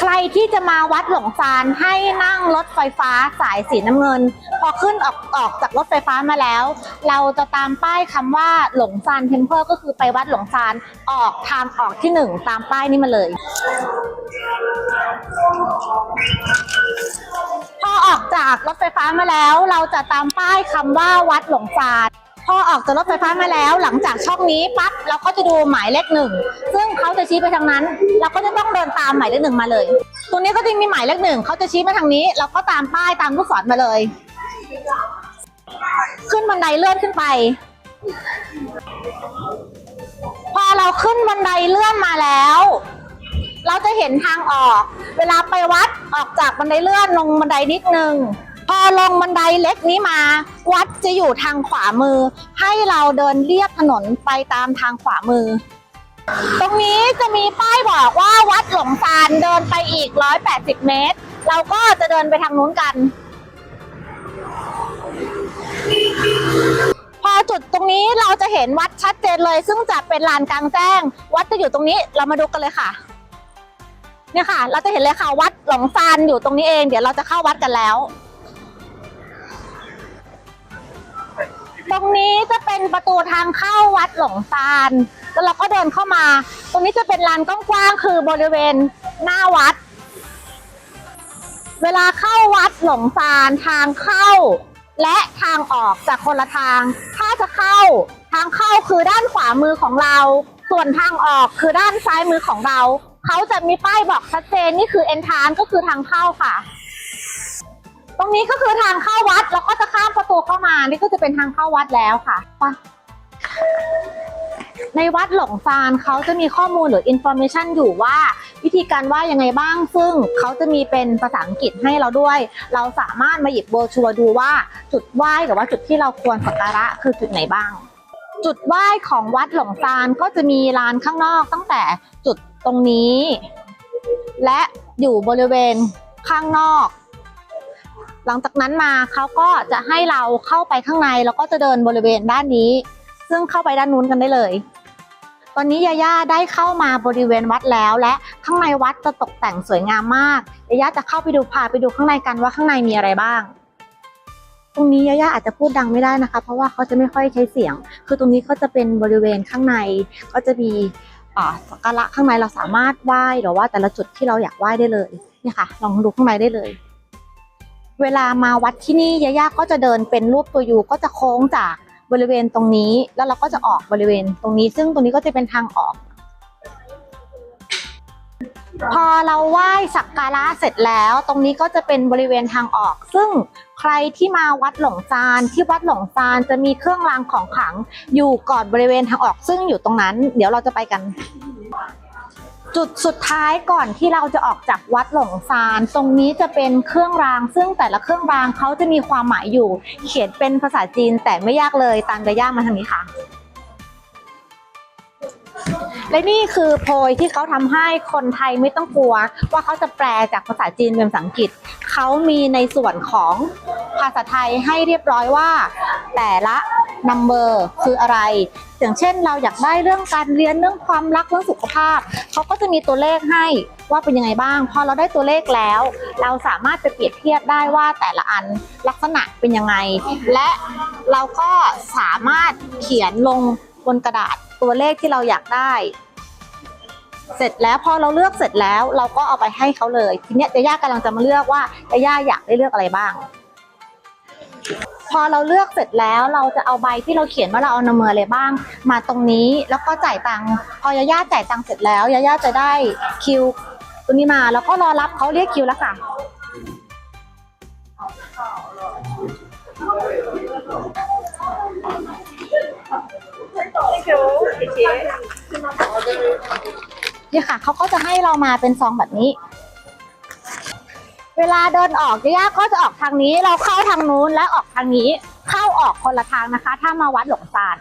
ใครที่จะมาวัดหลงซานให้นั่งรถไฟฟ้าสายสีน้ำเงิน พอขึ้นออกออกจากรถไฟฟ้ามาแล้ว เราจะตามป้ายคำว่าหลงซานเทมเพลก็คือไปวัดหลงซานออกทางออกที่หนึ่งตามป้ายนี้มาเลย พอออกจากรถไฟฟ้ามาแล้ว เราจะตามป้ายคำว่าวัดหลงซาน พอออกจากรถไฟฟ้ามาแล้ว หลังจากช่องนี้ปั๊บเราก็จะดูหมายเลขหนึ่งซึ่งเขาจะชี้ไปทางนั้น เราก็จะต้องเดินตามหมายเลขหนึ่งมาเลย ตรงนี้ก็จะมีหมายเลขหนึ่งเขาจะชี้มาทางนี้ เราก็ตามป้ายตามลูกศรมาเลย ขึ้นบันไดเลื่อนขึ้นไป พอเราขึ้นบันไดเลื่อนมาแล้ว เราจะเห็นทางออก เวลาไปวัดออกจากบันไดเลื่อนลงบันไดนิดนึง พอลงบันไดเล็กนี้มา วัดจะอยู่ทางขวามือ ให้เราเดินเลียบถนนไปตามทางขวามือ ตรงนี้จะมีป้ายบอกว่าวัดหลงซานเดินไปอีก 180 เมตร เราก็จะเดินไปทางนู้นกัน พอจุดตรงนี้เราจะเห็นวัดชัดเจนเลย ซึ่งจะเป็นลานกลางแจ้ง วัดจะอยู่ตรงนี้เรามาดูกันเลยค่ะเนี่ยค่ะ เราจะเห็นเลยค่ะวัดหลงซานอยู่ตรงนี้เอง เดี๋ยวเราจะเข้าวัดกันแล้ว ตรงนี้จะเป็นประตูทางเข้าวัดหลงซานแล้วเราก็เดินเข้ามา ตรงนี้จะเป็นลานกว้างๆคือบริเวณหน้าวัด เวลาเข้าวัดหลงซานทางเข้า และทางออกจากคนละทาง ถ้าจะเข้าทางเข้าคือด้านขวามือของเรา ส่วนทางออกคือด้านซ้ายมือของเรา เขาจะมีป้ายบอกชัดเจนนี่คือเอนทานก็คือทางเข้าค่ะ รงนี้ก็คือทางเข้าวัดแล้วก็จะข้ามประตูเข้ามานี่ก็จะเป็นทางเข้าวัดแล้วค่ะไปในวัดหลงซานเขาจะมีข้อมูลหรืออินโฟ a t ชันอยู่ว่า วิธีการไหว้ยังไงบ้าง ซึ่งเขาจะมีเป็นภาษาอังกฤษให้เราด้วย เราสามารถมาหยิบโบรชัวร์ดูว่าจุดไหว้หรือว่าจุดที่เราควรสักการะคือจุดไหนบ้าง จุดไหว้ของวัดหลงซานก็จะมีลานข้างนอกตั้งแต่จุดตรงนี้ และอยู่บริเวณข้างนอก หลังจากนั้นมาเขาก็จะให้เราเข้าไปข้างในแล้วก็จะเดินบริเวณด้านนี้ ซึ่งเข้าไปด้านนู้นกันได้เลย ตอนนี้ยาย่าได้เข้ามาบริเวณวัดแล้ว และข้างในวัดจะตกแต่งสวยงามมากยาย่าจะเข้าไปดูพาไปดูข้างในกันว่าข้างในมีอะไรบ้าง ตรงนี้ยาย่าอาจจะพูดดังไม่ได้นะคะ เพราะว่าเขาจะไม่ค่อยใช้เสียง คือตรงนี้เขาจะเป็นบริเวณข้างในก็จะมีสักการะข้างในเราสามารถไหว้หรือว่าแต่ละจุดที่เราอยากไหว้ได้เลยเนี่ยค่ะ ลองดูข้างในได้เลย เวลามาวัดที่นี่ยาย่าก็จะเดินเป็นรูปตัวยูก็จะโค้งจากบริเวณตรงนี้ แล้วเราก็จะออกบริเวณตรงนี้ ซึ่งตรงนี้ก็จะเป็นทางออก พอเราไหว้สักการะเสร็จแล้ว ตรงนี้ก็จะเป็นบริเวณทางออก ซึ่งใครที่มาวัดหลงซานที่วัดหลงซานจะมีเครื่องรางของขลังอยู่ก่อนบริเวณทางออก ซึ่งอยู่ตรงนั้น เดี๋ยวเราจะไปกัน จุดสุดท้ายก่อนที่เราจะออกจากวัดหลงซาน ตรงนี้จะเป็นเครื่องราง ซึ่งแต่ละเครื่องรางเขาจะมีความหมายอยู่ เขียนเป็นภาษาจีนแต่ไม่ยากเลยตามจะยากมาทางนี้ค่ะ และนี่คือโพยที่เขาทำให้คนไทยไม่ต้องกลัว ว่าเขาจะแปลจากภาษาจีนเป็นภาษาอังกฤษเขามีในส่วนของภาษาไทยให้เรียบร้อยว่า แต่ละ number คืออะไร อย่างเช่นเราอยากได้เรื่องการเรียนเรื่องความรักเรื่องสุขภาพ เขาก็จะมีตัวเลขให้ว่าเป็นยังไงบ้าง พอเราได้ตัวเลขแล้ว เราสามารถไปเปรียบเทียบได้ว่าแต่ละอันลักษณะเป็นยังไง และเราก็สามารถเขียนลงบนกระดาษตัวเลขที่เราอยากได้ เสร็จแล้วพอเราเลือกเสร็จแล้ว เราก็เอาไปให้เขาเลย ทีเนี้ยเจย่ากำลังจะมาเลือกว่าเจย่าอยากได้เลือกอะไรบ้าง พอเราเลือกเสร็จแล้วเราจะเอาใบที่เราเขียนว่าเราเอานำเมออะไรบ้าง มาตรงนี้แล้วก็จ่ายตังค์พอยาย่าจ่ายตังค์เสร็จแล้วยาย่าจะได้คิวตัวนี้มาแล้วก็รอรับเขาเรียกคิวแล้วค่ะนี่ค่ะเขาก็จะให้เรามาเป็นซองแบบนี้ เวลาเดินออกย่าก็จะออกทางนี้ เราเข้าทางนู้นและออกทางนี้ เข้าออกคนละทางนะคะ ถ้ามาวัดหลงซาน